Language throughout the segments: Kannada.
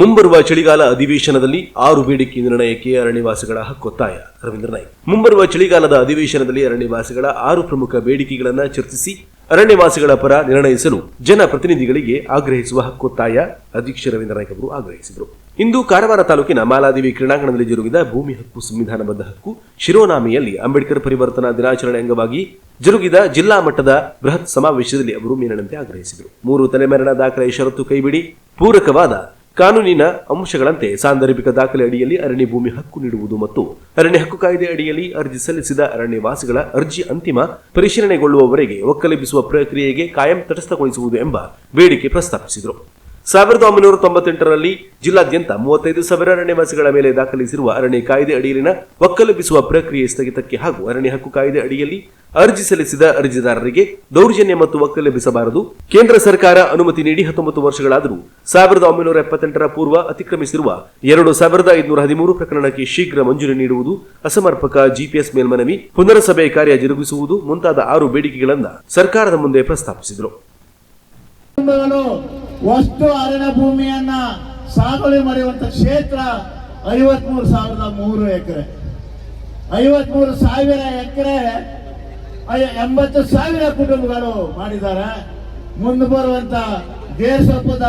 ಮುಂಬರುವ ಚಳಿಗಾಲ ಅಧಿವೇಶನದಲ್ಲಿ ಆರು ಬೇಡಿಕೆ ನಿರ್ಣಯಕ್ಕೆ ಅರಣ್ಯವಾಸಿಗಳ ಹಕ್ಕೊತ್ತಾಯ ರವೀಂದ್ರ ನಾಯ್ಕ್. ಮುಂಬರುವ ಚಳಿಗಾಲದ ಅಧಿವೇಶನದಲ್ಲಿ ಅರಣ್ಯವಾಸಿಗಳ ಆರು ಪ್ರಮುಖ ಬೇಡಿಕೆಗಳನ್ನು ಚರ್ಚಿಸಿ ಅರಣ್ಯವಾಸಿಗಳ ಪರ ನಿರ್ಣಯಿಸಲು ಜನಪ್ರತಿನಿಧಿಗಳಿಗೆ ಆಗ್ರಹಿಸುವ ಹಕ್ಕೊತ್ತಾಯ ಅಧ್ಯಕ್ಷ ರವೀಂದ್ರ ನಾಯ್ಕ್ ಅವರು ಆಗ್ರಹಿಸಿದರು. ಇಂದು ಕಾರವಾರ ತಾಲೂಕಿನ ಮಾಲಾದೇವಿ ಕ್ರೀಡಾಂಗಣದಲ್ಲಿ ಜರುಗಿದ ಭೂಮಿ ಹಕ್ಕು ಸಂವಿಧಾನಬದ್ಧ ಹಕ್ಕು ಶಿರೋನಾಮೆಯಲ್ಲಿ ಅಂಬೇಡ್ಕರ್ ಪರಿವರ್ತನಾ ದಿನಾಚರಣೆ ಅಂಗವಾಗಿ ಜರುಗಿದ ಜಿಲ್ಲಾ ಮಟ್ಟದ ಬೃಹತ್ ಸಮಾವೇಶದಲ್ಲಿ ಅವರು ಮೇಲಿನಂತೆ ಆಗ್ರಹಿಸಿದರು. ಮೂರು ತಲೆಮರಣ ದಾಖಲೆ ಷರತ್ತು ಕೈಬಿಡಿ, ಪೂರಕವಾದ ಕಾನೂನಿನ ಅಂಶಗಳಂತೆ ಸಾಂದರ್ಭಿಕ ದಾಖಲೆ ಅಡಿಯಲ್ಲಿ ಅರಣ್ಯ ಭೂಮಿ ಹಕ್ಕು ನೀಡುವುದು ಮತ್ತು ಅರಣ್ಯ ಹಕ್ಕು ಕಾಯ್ದೆ ಅಡಿಯಲ್ಲಿ ಅರ್ಜಿ ಸಲ್ಲಿಸಿದ ಅರಣ್ಯವಾಸಿಗಳ ಅರ್ಜಿ ಅಂತಿಮ ಪರಿಶೀಲನೆಗೊಳ್ಳುವವರೆಗೆ ಒಕ್ಕಲೆಬ್ಬಿಸುವ ಪ್ರಕ್ರಿಯೆಗೆ ಕಾಯಂ ತಟಸ್ಥಗೊಳಿಸುವುದು ಎಂಬ ಬೇಡಿಕೆ ಪ್ರಸ್ತಾಪಿಸಿದರು. ಸಾವಿರದ ಒಂಬೈನೂರ ತೊಂಬತ್ತೆಂಟರಲ್ಲಿ ಜಿಲ್ಲಾದ್ಯಂತ ಮೂವತ್ತೈದು ಸಾವಿರ ಅರಣ್ಯವಾಸಿಗಳ ಮೇಲೆ ದಾಖಲಿಸಿರುವ ಅರಣ್ಯ ಕಾಯ್ದೆ ಅಡಿಯಲ್ಲಿನ ಒಕ್ಕಲೆಬ್ಬಿಸುವ ಪ್ರಕ್ರಿಯೆ ಸ್ಥಗಿತಕ್ಕೆ ಹಾಗೂ ಅರಣ್ಯ ಹಕ್ಕು ಕಾಯ್ದೆ ಅಡಿಯಲ್ಲಿ ಅರ್ಜಿ ಸಲ್ಲಿಸಿದ ಅರ್ಜಿದಾರರಿಗೆ ದೌರ್ಜನ್ಯ ಮತ್ತು ಒಕ್ಕಲೆಬ್ಬಿಸಬಾರದು ಕೇಂದ್ರ ಸರ್ಕಾರ ಅನುಮತಿ ನೀಡಿ ಹತ್ತೊಂಬತ್ತು ವರ್ಷಗಳಾದರೂ ಸಾವಿರದ ಒಂಬೈನೂರ ಎಪ್ಪತ್ತೆಂಟರ ಪೂರ್ವ ಅತಿಕ್ರಮಿಸಿರುವ ಎರಡು ಸಾವಿರದ ಐದುನೂರ ಹದಿಮೂರು ಪ್ರಕರಣಕ್ಕೆ ಶೀಘ್ರ ಮಂಜೂರಿ ನೀಡುವುದು ಅಸಮರ್ಪಕ ಜಿಪಿಎಸ್ ಮೇಲ್ಮನವಿ ಪುನರಸಭೆ ಕಾರ್ಯ ಜರುಗಿಸುವುದು ಮುಂತಾದ ಆರು ಬೇಡಿಕೆಗಳನ್ನು ಸರ್ಕಾರದ ಮುಂದೆ ಪ್ರಸ್ತಾಪಿಸಿದರು. ವಸ್ತು ಅರಣ್ಯ ಭೂಮಿಯನ್ನ ಸಾಗುವಳಿ ಮಾಡುವಂತ ಕ್ಷೇತ್ರ ಐವತ್ಮೂರು ಸಾವಿರದ ಮೂರು ಎಕರೆ. ಐವತ್ಮೂರು ಸಾವಿರ ಎಕರೆ ಎಂಬತ್ತು ಸಾವಿರ ಕುಟುಂಬಗಳು ಮಾಡಿದ್ದಾರೆ. ಮುಂದೆ ಬರುವಂತ ದೇಶದ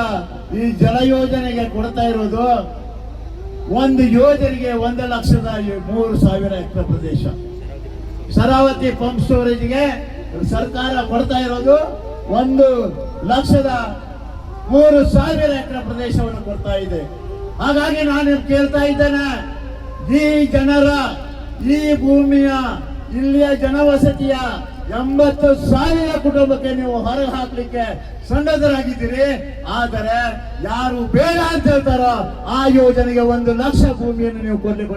ಈ ಜಲ ಯೋಜನೆಗೆ ಕೊಡ್ತಾ ಇರೋದು ಒಂದು ಯೋಜನೆಗೆ ಒಂದು ಲಕ್ಷದ ಮೂರು ಸಾವಿರ ಎಕರೆ ಪ್ರದೇಶ. ಶರಾವತಿ ಪಂಪ್ ಸ್ಟೋರೇಜ್ಗೆ ಸರ್ಕಾರ ಕೊಡ್ತಾ ಇರೋದು ಒಂದು ಲಕ್ಷದ ಮೂರು ಸಾವಿರ ಎಕರೆ ಪ್ರದೇಶವನ್ನು ಕೊಡ್ತಾ ಇದೆ. ಹಾಗಾಗಿ ನಾನು ಕೇಳ್ತಾ ಇದ್ದೇನೆ, ಈ ಜನರ ಈ ಭೂಮಿಯ ಇಲ್ಲಿಯ ಜನವಸತಿಯ ಎಂಬತ್ತು ಸಾವಿರ ಕುಟುಂಬಕ್ಕೆ ನೀವು ಹೊರಗೆ ಹಾಕ್ಲಿಕ್ಕೆ ಸನ್ನದ್ಧರಾಗಿದ್ದೀರಿ. ಆದರೆ ಯಾರು ಬೇಡ ಅಂತ ಹೇಳ್ತಾರೋ ಆ ಯೋಜನೆಗೆ ಒಂದು ಲಕ್ಷ ಭೂಮಿಯನ್ನು ನೀವು ಕೊಡ್ಲಿಕ್ಕೆ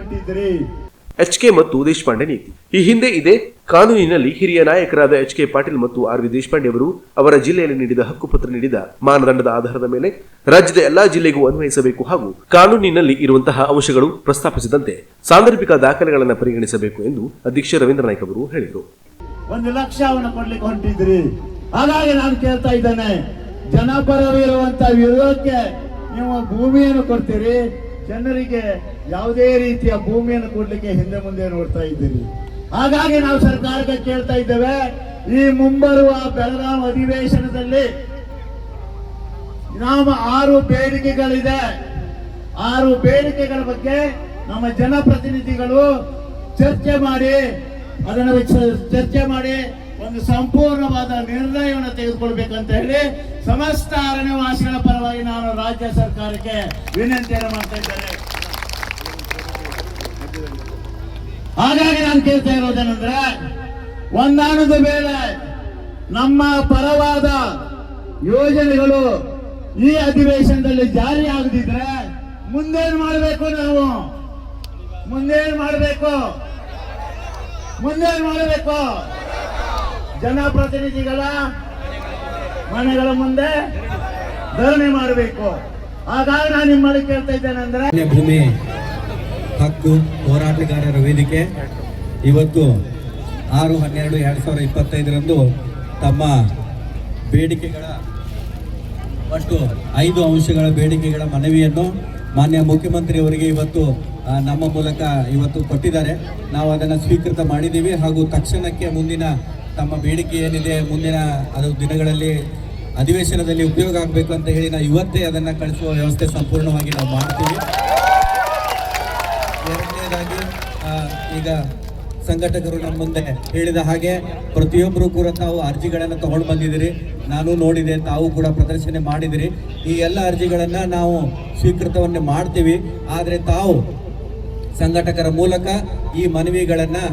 ಎಚ್ ಕೆ ಮತ್ತು ದೇಶಪಾಂಡೆ ನೀತಿ. ಈ ಹಿಂದೆ ಇದೆ ಕಾನೂನಿನಲ್ಲಿ ಹಿರಿಯ ನಾಯಕರಾದ ಎಚ್ ಕೆ ಪಾಟೀಲ್ ಮತ್ತು ಆರ್ ವಿ ದೇಶಪಾಂಡೆ ಅವರು ಅವರ ಜಿಲ್ಲೆಯಲ್ಲಿ ನೀಡಿದ ಹಕ್ಕುಪತ್ರ ನೀಡಿದ ಮಾನದಂಡದ ಆಧಾರದ ಮೇಲೆ ರಾಜ್ಯದ ಎಲ್ಲಾ ಜಿಲ್ಲೆಗೂ ಅನ್ವಯಿಸಬೇಕು ಹಾಗೂ ಕಾನೂನಿನಲ್ಲಿ ಇರುವಂತಹ ಅಂಶಗಳು ಪ್ರಸ್ತಾಪಿಸಿದಂತೆ ಸಾಂದರ್ಭಿಕ ದಾಖಲೆಗಳನ್ನು ಪರಿಗಣಿಸಬೇಕು ಎಂದು ಅಧ್ಯಕ್ಷ ರವೀಂದ್ರ ನಾಯ್ಕ ಅವರು ಹೇಳಿದರು. ಒಂದು ಲಕ್ಷವನ್ನು ಕೊಡ್ಲಿಕ್ಕೆ ಹೊಂಟಿದ್ರಿ. ಹಾಗಾಗಿ ನಾನು ಕೇಳ್ತಾ ಇದ್ದೇನೆ ವಿರೋಧಕ್ಕೆ ನೀವು ಭೂಮಿಯನ್ನು ಕೊಡ್ತೀರಿ ಜನರಿಗೆ ಯಾವುದೇ ರೀತಿಯ ಭೂಮಿಯನ್ನು ಕೊಡ್ಲಿಕ್ಕೆ ಹಿಂದೆ ಮುಂದೆ ನೋಡ್ತಾ ಇದ್ದೀರಿ. ಹಾಗಾಗಿ ನಾವು ಸರ್ಕಾರಕ್ಕೆ ಕೇಳ್ತಾ ಇದ್ದೇವೆ, ಈ ಮುಂಬರುವ ಬೆಳಗಾವಿ ಅಧಿವೇಶನದಲ್ಲಿ ನಾವು ಆರು ಬೇಡಿಕೆಗಳಿದೆ. ಆರು ಬೇಡಿಕೆಗಳ ಬಗ್ಗೆ ನಮ್ಮ ಜನಪ್ರತಿನಿಧಿಗಳು ಚರ್ಚೆ ಮಾಡಿ, ಅದನ್ನು ಚರ್ಚೆ ಮಾಡಿ ಒಂದು ಸಂಪೂರ್ಣವಾದ ತೆಗೆದುಕೊಳ್ಬೇಕಂತ ಹೇಳಿ ಸಮಸ್ತ ಅರಣ್ಯವಾಸಿಗಳ ಪರವಾಗಿ ನಾನು ರಾಜ್ಯ ಸರ್ಕಾರಕ್ಕೆ ವಿನಂತಿಯನ್ನು ಮಾಡ್ತಾ ಇದ್ದೇನೆ. ಹಾಗಾಗಿ ನಾನು ಕೇಳ್ತಾ ಇರೋದೇನೆಂದ್ರೆ, ಒಂದಾನದ ಮೇಲೆ ನಮ್ಮ ಪರವಾದ ಯೋಜನೆಗಳು ಈ ಅಧಿವೇಶನದಲ್ಲಿ ಜಾರಿ ಆಗದಿದ್ರೆ ಮುಂದೇನ್ ಮಾಡಬೇಕು ನಾವು? ಮುಂದೇನ್ ಮಾಡಬೇಕು? ಮುಂದೇನ್ ಮಾಡಬೇಕು? ಜನಪ್ರತಿನಿಧಿಗಳ ಮನೆಗಳ ಮುಂದೆ ಧರಣಿ ಮಾಡಬೇಕು. ಹಾಗಾಗಿ ನಾನು ನಿಮ್ಮಲ್ಲಿ ಕೇಳ್ತಾ ಇದ್ದೇನೆ ಅಂದ್ರೆ ಅರಣ್ಯ ಭೂಮಿ, ಹಕ್ಕು, ಹೋರಾಟಗಾರರ ವೇದಿಕೆ. ಇವತ್ತು ಆರು, ಹನ್ನೆರಡು, ಎರಡು ಸಾವಿರದ ಇಪ್ಪತ್ತೈದರಂದು ತಮ್ಮ ಬೇಡಿಕೆಗಳ ಒಟ್ಟು ಐದು ಅಂಶಗಳ ಬೇಡಿಕೆಗಳ ಮನವಿಯನ್ನು ಮಾನ್ಯ ಮುಖ್ಯಮಂತ್ರಿಯವರಿಗೆ ಇವತ್ತು ನಮ್ಮ ಮೂಲಕ ಇವತ್ತು ಕೊಟ್ಟಿದ್ದಾರೆ. ನಾವು ಅದನ್ನು ಸ್ವೀಕೃತ ಮಾಡಿದ್ದೀವಿ ಹಾಗೂ ತಕ್ಷಣಕ್ಕೆ ಮುಂದಿನ ತಮ್ಮ ಬೇಡಿಕೆ ಏನಿದೆ ಮುಂದಿನ, ಅದು ದಿನಗಳಲ್ಲಿ, ಅಧಿವೇಶನದಲ್ಲಿ ಉಪಯೋಗ ಆಗಬೇಕು ಅಂತ ಹೇಳಿ ನಾವು ಇವತ್ತೇ ಅದನ್ನು ಕಳಿಸುವ ವ್ಯವಸ್ಥೆ ಸಂಪೂರ್ಣವಾಗಿ ನಾವು ಮಾಡ್ತೀವಿ. ಎರಡನೇದಾಗಿ ಈಗ ಸಂಘಟಕರು ನಮ್ಮ ಮುಂದೆ ಹೇಳಿದ ಹಾಗೆ ಪ್ರತಿಯೊಬ್ಬರು ಕೂಡ ತಾವು ಅರ್ಜಿಗಳನ್ನು ತಗೊಂಡು ಬಂದಿದ್ದೀರಿ. ನಾನು ನೋಡಿದೆ, ತಾವು ಕೂಡ ಪ್ರದರ್ಶನ ಮಾಡಿದಿರಿ ಈ ಎಲ್ಲ ಅರ್ಜಿಗಳನ್ನು ನಾವು ಸ್ವೀಕೃತವನ್ನು ಮಾಡ್ತೀವಿ. ಆದರೆ ತಾವು ಸಂಘಟಕರ ಮೂಲಕ ಈ ಮನವಿಗಳನ್ನು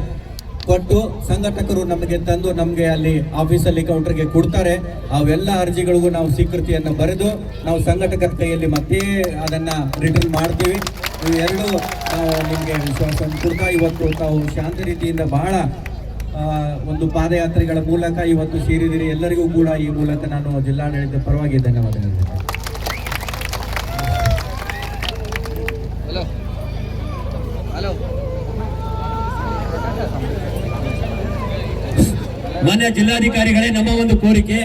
ಕೊಟ್ಟು ಸಂಘಟಕರು ನಮಗೆ ತಂದು ನಮಗೆ ಅಲ್ಲಿ ಆಫೀಸಲ್ಲಿ ಕೌಂಟರ್ಗೆ ಕೊಡ್ತಾರೆ. ಅವೆಲ್ಲ ಅರ್ಜಿಗಳಿಗೂ ನಾವು ಸ್ವೀಕೃತಿಯನ್ನು ಬರೆದು ನಾವು ಸಂಘಟಕರ ಕೈಯಲ್ಲಿ ಮತ್ತೆ ಅದನ್ನು ರಿಟರ್ನ್ ಮಾಡ್ತೀವಿ. ಇವೆರಡು ನಾವು ನಿಮಗೆ ಕೊಡ್ತಾ, ಇವತ್ತು ತಾವು ಶಾಂತ ರೀತಿಯಿಂದ ಬಹಳ ಒಂದು ಪಾದಯಾತ್ರೆಗಳ ಮೂಲಕ ಇವತ್ತು ಸೇರಿದಿರಿ ಎಲ್ಲರಿಗೂ ಕೂಡ ಈ ಮೂಲಕ ನಾನು ಜಿಲ್ಲಾಡಳಿತ ಪರವಾಗಿ ಧನ್ಯವಾದಗಳು. ಜಿಲ್ಲಾಧಿಕಾರಿಗಳೇ ನಮ್ಮ ಒಂದು ಕೋರಿಕೆ.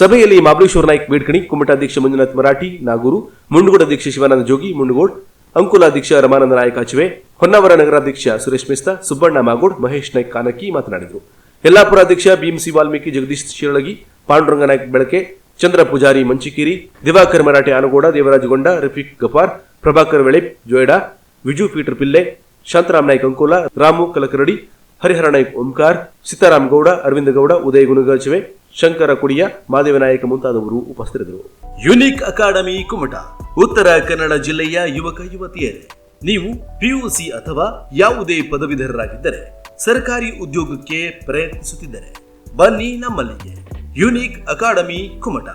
ಸಭೆಯಲ್ಲಿ ಮಹಾಬಲೇಶ್ವರ ನಾಯ್ಕ ಬೇಡ್ಕಣಿ ಕುಮಟಾಧ್ಯಕ್ಷ ಮಂಜುನಾಥ್ ಮರಾಠಿ, ನಾಗೂರು, ಮುಂಡಗೋಡ ಅಧ್ಯಕ್ಷ ಶಿವಾನಂದ ಜೋಗಿ, ಮುಂಡಗೋಡ್ ಅಂಕುಲಾಧ್ಯಕ್ಷ ರಮಾನಂದ ನಾಯಕ್ ಆಚುವೆ ಹೊನ್ನಾವರ ನಗರಾಧ್ಯಕ್ಷ ಸುರೇಶ್ ಮೆಸ್ತಾ, ಸುಬ್ಬಣ್ಣ ಮಾಗೋಡ್, ಮಹೇಶ್ ನಾಯ್ಕ್ ಕಾನಕಿ ಮಾತನಾಡಿದರು. ಯಲ್ಲಾಪುರ ಅಧ್ಯಕ್ಷ ಬಿಎಂಸಿ ವಾಲ್ಮೀಕಿ ಜಗದೀಶ್ ಶಿರಳಗಿ, ಪಾಂಡುರಂಗ ನಾಯ್ಕ ಬೆಳಕೆ, ಚಂದ್ರ ಪೂಜಾರಿ ಮಂಚಿಕೇರಿ, ದಿವಾಕರ್ ಮರಾಠೆ ಆನಗೋಡ ದೇವರಾಜಗೊಂಡ ರಫೀಕ್ ಗಫಾರ್, ಪ್ರಭಾಕರ್ ವೆಳೆಪ್ ಜೋಯ್ಡಾ, ವಿಜು ಪೀಟರ್ ಪಿಲ್ಲೆ, ಶಾಂತರಾಮ್ ನಾಯ್ಕ ಅಂಕೋಲ, ರಾಮು ಕಲಕರಡಿ ಹರಿಹರ ನಾಯ್ಕ ಓಂಕಾರ್, ಸೀತಾರಾಮ್ ಗೌಡ, ಅರವಿಂದ ಗೌಡ, ಉದಯ ಗುಣಗಚವೆ ಶಂಕರ ಕುಡಿಯ, ಮಾದೇವ ನಾಯಕ ಮುಂತಾದವರು ಉಪಸ್ಥಿತರಿದ್ದರು. ಯುನಿಕ್ ಅಕಾಡೆಮಿ, ಕುಮಟ, ಉತ್ತರ ಕನ್ನಡ ಜಿಲ್ಲೆಯ ಯುವಕ, ಯುವತಿಯರೇ, ನೀವು ಪಿಯುಸಿ ಅಥವಾ ಯಾವುದೇ ಪದವೀಧರರಾಗಿದ್ದರೆ, ಸರ್ಕಾರಿ ಉದ್ಯೋಗಕ್ಕೆ ಪ್ರಯತ್ನಿಸುತ್ತಿದ್ದರೆ, ಬನ್ನಿ ನಮ್ಮಲ್ಲಿಗೆ ಯುನಿಕ್ ಅಕಾಡೆಮಿ, ಕುಮಟ.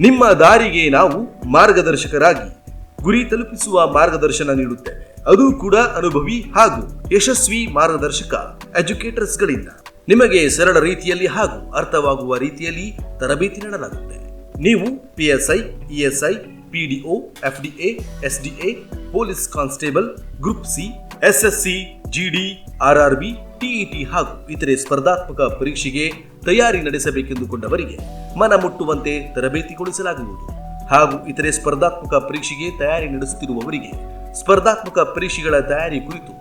ನಿಮ್ಮ ದಾರಿಗೆ ನಾವು ಮಾರ್ಗದರ್ಶಕರಾಗಿ ಗುರಿ ತಲುಪಿಸುವ ಮಾರ್ಗದರ್ಶನ ನೀಡುತ್ತೇವೆ. ಅದು ಕೂಡ ಅನುಭವಿ ಹಾಗೂ ಯಶಸ್ವಿ ಮಾರ್ಗದರ್ಶಕ ಎಜುಕೇಟರ್ಸ್ ಗಳಿಂದ ನಿಮಗೆ ಸರಳ ರೀತಿಯಲ್ಲಿ ಹಾಗೂ ಅರ್ಥವಾಗುವ ರೀತಿಯಲ್ಲಿ ತರಬೇತಿ ನೀಡಲಾಗುತ್ತೆ. ನೀವು PSI ESI PDO FDA SDA police constable, group C SSC GD RRB TET ಹಾಗೂ ಇತರೆ ಸ್ಪರ್ಧಾತ್ಮಕ ಪರೀಕ್ಷೆಗೆ ತಯಾರಿ ನಡೆಸಬೇಕೆಂದುಕೊಂಡವರಿಗೆ ಮನ ಮುಟ್ಟುವಂತೆ ತರಬೇತಿಗೊಳಿಸಲಾಗುವುದು. ಹಾಗೂ ಇತರೆ ಸ್ಪರ್ಧಾತ್ಮಕ ಪರೀಕ್ಷೆಗೆ ತಯಾರಿ ನಡೆಸುತ್ತಿರುವವರಿಗೆ ಸ್ಪರ್ಧಾತ್ಮಕ ಪರೀಕ್ಷೆಗಳ ತಯಾರಿ ಕುರಿತು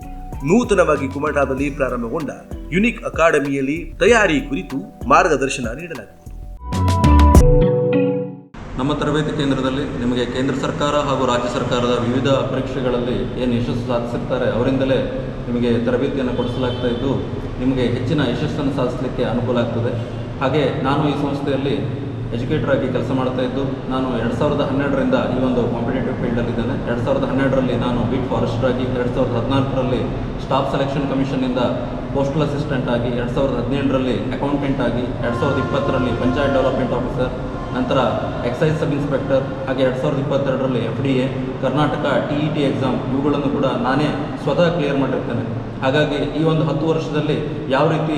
ನೂತನವಾಗಿ ಕುಮಟಾದಲ್ಲಿ ಪ್ರಾರಂಭಗೊಂಡ ಯುನಿಕ್ ಅಕಾಡೆಮಿಯಲ್ಲಿ ತಯಾರಿ ಕುರಿತು ಮಾರ್ಗದರ್ಶನ ನೀಡಲಾಗುವುದು ನಮ್ಮ ತರಬೇತಿ ಕೇಂದ್ರದಲ್ಲಿ ನಿಮಗೆ ಕೇಂದ್ರ ಸರ್ಕಾರ ಹಾಗೂ ರಾಜ್ಯ ಸರ್ಕಾರದ ವಿವಿಧ ಪರೀಕ್ಷೆಗಳಲ್ಲಿ ಏನು ಯಶಸ್ಸು ಸಾಧಿಸಿರ್ತಾರೆ ಅವರಿಂದಲೇ ನಿಮಗೆ ತರಬೇತಿಯನ್ನು ಕೊಡಿಸಲಾಗ್ತಾ ಇದ್ದು, ನಿಮಗೆ ಹೆಚ್ಚಿನ ಯಶಸ್ಸನ್ನು ಸಾಧಿಸಲಿಕ್ಕೆ ಅನುಕೂಲ ಆಗ್ತದೆ. ಹಾಗೆ ನಾನು ಈ ಸಂಸ್ಥೆಯಲ್ಲಿ ಎಜುಕೇಟರ್ ಆಗಿ ಕೆಲಸ ಮಾಡ್ತಾ ಇದ್ದು, ನಾನು ಎರಡು ಸಾವಿರದ ಹನ್ನೆರಡರಿಂದ ಈ ಒಂದು ಕಾಂಪಿಟೇಟಿವ್ ಫೀಲ್ಡಲ್ಲಿದ್ದೇನೆ ಎರಡು ಸಾವಿರದ ಹನ್ನೆರಡರಲ್ಲಿ ನಾನು ಬೀಟ್ ಫಾರೆಸ್ಟರ್ ಆಗಿ, ಎರಡು ಸಾವಿರದ ಹದಿನಾಲ್ಕರಲ್ಲಿ ಸ್ಟಾಫ್ ಸೆಲೆಕ್ಷನ್ ಕಮಿಷನ್ನಿಂದ ಪೋಸ್ಟಲ್ ಅಸಿಸ್ಟೆಂಟ್ ಆಗಿ, ಎರಡು ಸಾವಿರದ ಹದಿನೆಂಟರಲ್ಲಿ ಅಕೌಂಟೆಂಟ್ ಆಗಿ, ಎರಡು ಸಾವಿರದ ಇಪ್ಪತ್ತರಲ್ಲಿ ಪಂಚಾಯತ್ ಡೆವಲಪ್ಮೆಂಟ್ ಆಫೀಸರ್ ನಂತರ ಎಕ್ಸೈಸ್ ಸಬ್ ಇನ್ಸ್ಪೆಕ್ಟರ್ ಹಾಗೆ ಎರಡು ಸಾವಿರದ ಇಪ್ಪತ್ತೆರಡರಲ್ಲಿ F D A Karnataka T E T exam ಇವುಗಳನ್ನು ಕೂಡ ನಾನೇ ಸ್ವತಃ ಕ್ಲಿಯರ್ ಮಾಡಿರ್ತೇನೆ. ಹಾಗಾಗಿ ಈ ಒಂದು ಹತ್ತು ವರ್ಷದಲ್ಲಿ ಯಾವ ರೀತಿ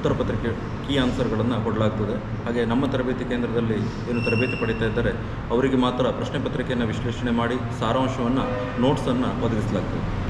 ಉತ್ತರ ಪತ್ರಿಕೆ ಕೀ ಆನ್ಸರ್ಗಳನ್ನು ಕೊಡಲಾಗ್ತದೆ. ಹಾಗೆ ನಮ್ಮ ತರಬೇತಿ ಕೇಂದ್ರದಲ್ಲಿ ಏನು ತರಬೇತಿ ಪಡೀತಾ ಇದ್ದಾರೆ, ಅವರಿಗೆ ಮಾತ್ರ ಪ್ರಶ್ನೆ ಪತ್ರಿಕೆಯನ್ನು ವಿಶ್ಲೇಷಣೆ ಮಾಡಿ, ಸಾರಾಂಶವನ್ನು ನೋಟ್ಸನ್ನು ಒದಗಿಸಲಾಗ್ತದೆ.